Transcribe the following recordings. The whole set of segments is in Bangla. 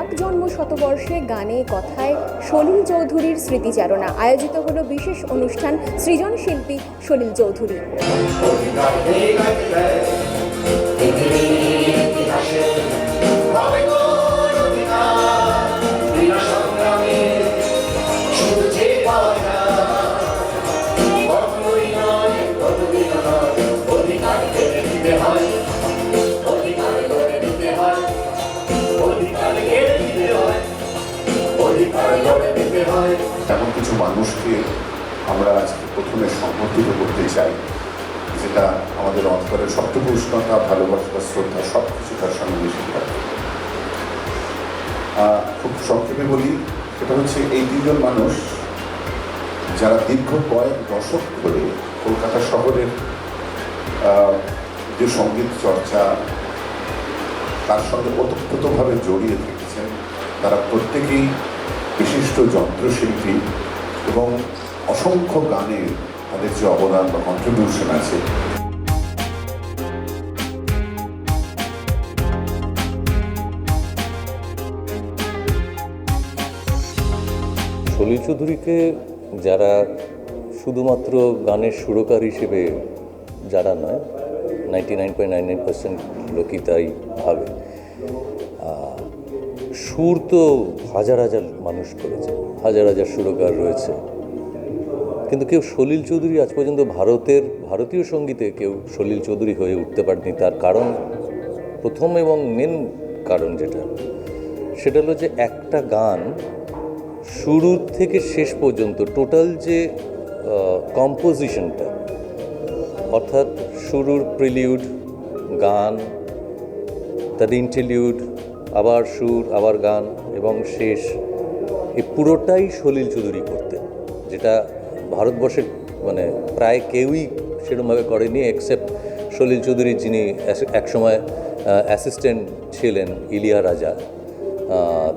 প্রাক জন্ম শতবর্ষে গানে, কথায় সলিল চৌধুরীর স্মৃতিচারণা। আয়োজিত হল বিশেষ অনুষ্ঠান সৃজন শিল্পী সলিল চৌধুরী। মানুষকে আমরা আজকে প্রথমে সম্বর্ধিত করতে চাই, যেটা আমাদের অন্তরের সবটুকু উষ্ণতা, ভালোবাসা, শ্রদ্ধা সব কিছু তার সঙ্গে মিশে থাকে। খুব সংক্ষেপে বলি, সেটা হচ্ছে এই তিনজন মানুষ যারা দীর্ঘ কয়েক দশক ধরে কলকাতা শহরের যে সংগীত চর্চা, তার সঙ্গে ওতপ্রোতভাবে জড়িয়ে থেকেছেন, তারা প্রত্যেকেই বিশিষ্ট যন্ত্রশিল্পী। এবং অসংখ্য গানে তাদের যে অবদান বা কন্ট্রিবিউশন আছে। সলিল চৌধুরীকে যারা শুধুমাত্র গানের সুরকার হিসেবে যারা নয় ninety nine point nine nine percent লোকই তাই ভাবে। সুর তো হাজার হাজার মানুষ করেছে, হাজার হাজার সুরকার রয়েছে। কিন্তু কেউ সলিল চৌধুরী আজ পর্যন্ত ভারতের, ভারতীয় সঙ্গীতে কেউ সলিল চৌধুরী হয়ে উঠতে পারেনি। তার কারণ, প্রথম এবং মেন কারণ যেটা, সেটা হলো যে একটা গান শুরু থেকে শেষ পর্যন্ত টোটাল যে কম্পোজিশনটা অর্থাৎ শুরুর প্রিলিউড গান, তার ইন্টেলিউড আবার সুর, আবার গান এবং শেষ। এই পুরোটাই সলিল চৌধুরী করতেন, যেটা ভারতবর্ষের মানে প্রায় কেউই সেরকমভাবে করেনি এক্সেপ্ট সলিল চৌধুরী যিনি এক- একসময় অ্যাসিস্ট্যান্ট ছিলেন ইলিয়া রাজা।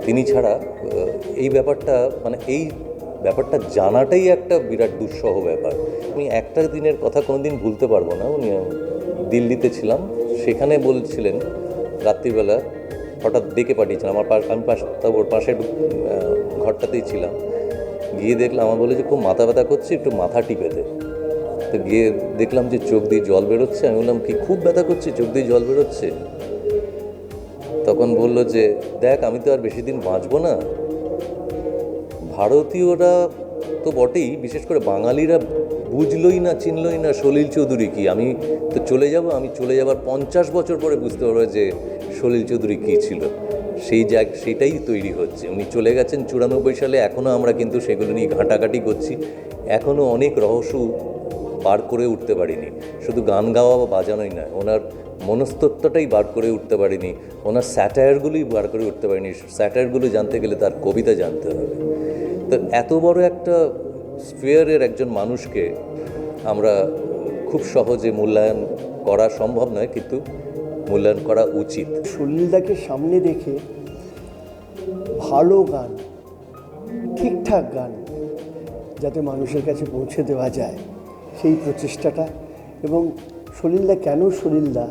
তিনি ছাড়া এই ব্যাপারটা মানে এই ব্যাপারটা জানাটাই একটা বিরাট দুঃসহ ব্যাপার। আমি একটা দিনের কথা কোনো দিন ভুলতে পারব না। উনি দিল্লিতে ছিলাম। সেখানে বলছিলেন রাত্রিবেলা হঠাৎ ডেকে পাঠিয়েছিলাম। আমার আমি পাশ তা- ওর পাশের ঘরটাতেই ছিলাম। গিয়ে দেখলাম, আমার বলে যে খুব মাথা ব্যথা করছে, একটু মাথা টিপে দে। তো গিয়ে দেখলাম যে চোখ দিয়ে জল বেরোচ্ছে। আমি বললাম, কি খুব ব্যথা করছে, চোখ দিয়ে জল বেরোচ্ছে? তখন বলল যে, দেখ, আমি তো আর বেশি দিন বাঁচবো না। ভারতীয়রা তো বটেই, বিশেষ করে বাঙালিরা বুঝলই না, চিনলই না সলিল চৌধুরী কি। আমি তো চলে যাব, আমি চলে যাবার পঞ্চাশ বছর পরে বুঝতে পারব যে সলিল চৌধুরী কী ছিল? সেই জায়গ, সেটাই তৈরি হচ্ছে। উনি চলে গেছেন চুরানব্বই সালে, এখনও আমরা কিন্তু সেগুলো নিয়ে ঘাঁটাঘাঁটি করছি। এখনও অনেক রহস্য বার করে উঠতে পারিনি। শুধু গান গাওয়া বা বাজানোই নয়, ওনার মনস্তত্ত্বটাই বার করে উঠতে পারিনি, ওনার স্যাটায়ারগুলোই বার করে উঠতে পারিনি। স্যাটায়ারগুলো জানতে গেলে তার কবিতা জানতে হবে। তো এত বড় একটা স্ফিয়ারের একজন মানুষকে আমরা খুব সহজে মূল্যায়ন করা সম্ভব নয়, কিন্তু মূল্যায়ন করা উচিত। সলিলদাকে সামনে রেখে ভালো গান, ঠিকঠাক গান যাতে মানুষের কাছে পৌঁছে দেওয়া যায়, সেই প্রচেষ্টাটা। এবং সলিলদা কেন সলিলদা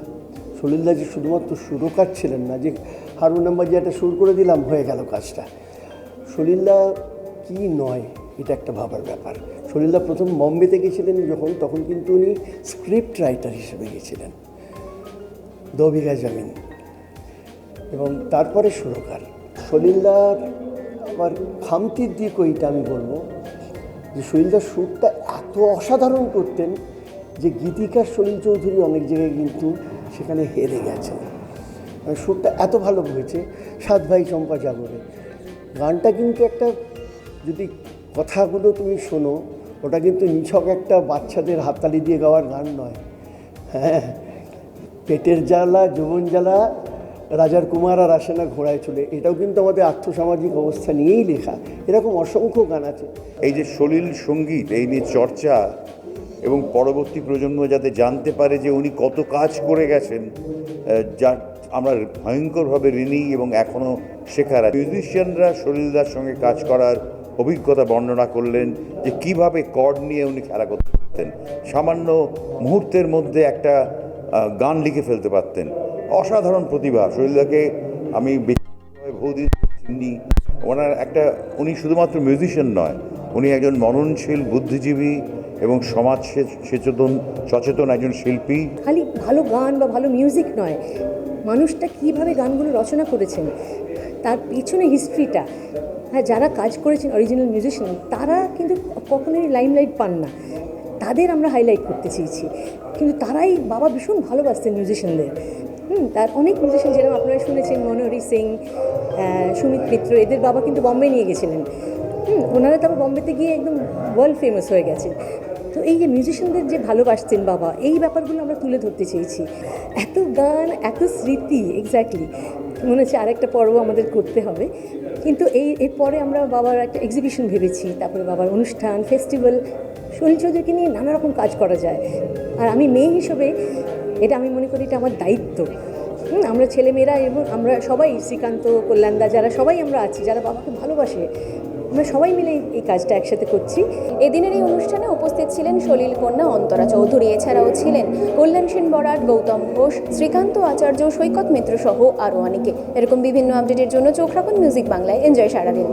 সলিলদা যে শুধুমাত্র সুরকার ছিলেন না, যে হারমোনিয়াম বাজিয়ে একটা সুর করে দিলাম, হয়ে গেল কাজটা। সলিলদা কি নয়, এটা একটা ভাবার ব্যাপার। সলিলদা প্রথম বম্বেতে গেছিলেন যখন, তখন কিন্তু উনি স্ক্রিপ্ট রাইটার হিসেবে গেছিলেন। দো বিঘা জমিন। এবং তারপরে সুরকার। সলিলদার আমার খামতির দিক ওইটা আমি বলব যে সলিলদার সুরটা এত অসাধারণ করতেন যে গীতিকার সলিল চৌধুরী অনেক জায়গায় কিন্তু সেখানে হেরে গেছেন। মানে সুরটা এত ভালো হয়েছে। সাত ভাই চম্পা জাগরে। গানটা কিন্তু একটা যদি কথাগুলো তুমি শোনো, ওটা কিন্তু নিছক একটা বাচ্চাদের হাততালি দিয়ে গাওয়ার গান নয়। হ্যাঁ পেটের জ্বালা, যৌবন জ্বালা, রাজার কুমার আর আসে না ঘোড়ায় চলে। এটাও কিন্তু আমাদের আর্থসামাজিক অবস্থা নিয়েই লেখা। এরকম অসংখ্য গান আছে। এই যে সলিল সংগীত, এই নিয়ে চর্চা এবং পরবর্তী প্রজন্ম যাতে জানতে পারে যে উনি কত কাজ করে গেছেন যা আমরা ভয়ঙ্করভাবে ঋণী এবং এখনও শেখার মিউজিশিয়ানরা সলিলদার সঙ্গে কাজ করার অভিজ্ঞতা বর্ণনা করলেন যে কীভাবে কর্ড নিয়ে উনি খেলা করতে পারতেন সামান্য মুহূর্তের মধ্যে একটা গান লিখে ফেলতে পারতেন। অসাধারণ প্রতিভা। সলিলদাকে আমি বহুদিন উনি ওনার একটা, উনি শুধুমাত্র মিউজিশিয়ান নয়, উনি একজন মননশীল, বুদ্ধিজীবী এবং সমাজ সচেতন সচেতন একজন শিল্পী। খালি ভালো গান বা ভালো মিউজিক নয়, মানুষটা কীভাবে গানগুলো রচনা করেছেন, তার পিছনে হিস্ট্রিটা হ্যাঁ যারা কাজ করেছেন অরিজিনাল মিউজিশিয়ান তারা কিন্তু কখনোই লাইমলাইট পান না। তাদের আমরা হাইলাইট করতে চেয়েছি। কিন্তু তারাই বাবা ভীষণ ভালোবাসতেন মিউজিশিয়ানদের হুম, তার অনেক মিউজিশিয়ান যেরকম আপনারা শুনেছেন, মনোহরি সিং সুমিত মিত্র, এদের বাবা কিন্তু বম্বে নিয়ে গেছিলেন। হুম, ওনারা তারপর বম্বেতে গিয়ে একদম ওয়ার্ল্ড ফেমাস হয়ে গেছেন তো এই যে মিউজিশিয়ানদের যে ভালোবাসতেন বাবা, এই ব্যাপারগুলো আমরা তুলে ধরতে চেয়েছি। এত গান, এত স্মৃতি এক্স্যাক্টলি মনে হচ্ছে আরেকটা পর্ব আমাদের করতে হবে। কিন্তু এই এরপরে আমরা বাবার একটা এক্সিবিশন ভেবেছি তারপরে বাবার অনুষ্ঠান ফেস্টিভ্যাল শরীর চৌধুরীকে নিয়ে নানা রকম কাজ করা যায়। আর আমি মেয়ে হিসেবে এটা আমি মনে করি এটা আমার দায়িত্ব। হুম, আমরা ছেলেমেয়েরা এবং আমরা সবাই শ্রীকান্ত কল্যাণদা যারা সবাই আমরা আছি যারা বাবাকে ভালোবাসে আমরা সবাই মিলে এই- কাজটা একসাথে করছি। এদিনের এই অনুষ্ঠানে উপস্থিত ছিলেন সলিল কন্যা, অন্তরা চৌধুরী, এছাড়াও ছিলেন কল্যাণ সেন বরাট, গৌতম ঘোষ, শ্রীকান্ত আচার্য, সৈকত মিত্র সহ আরও অনেকে। এরকম বিভিন্ন আপডেটের জন্য চোখ রাখুন মিউজিক বাংলায়। এনজয় সারাদিন।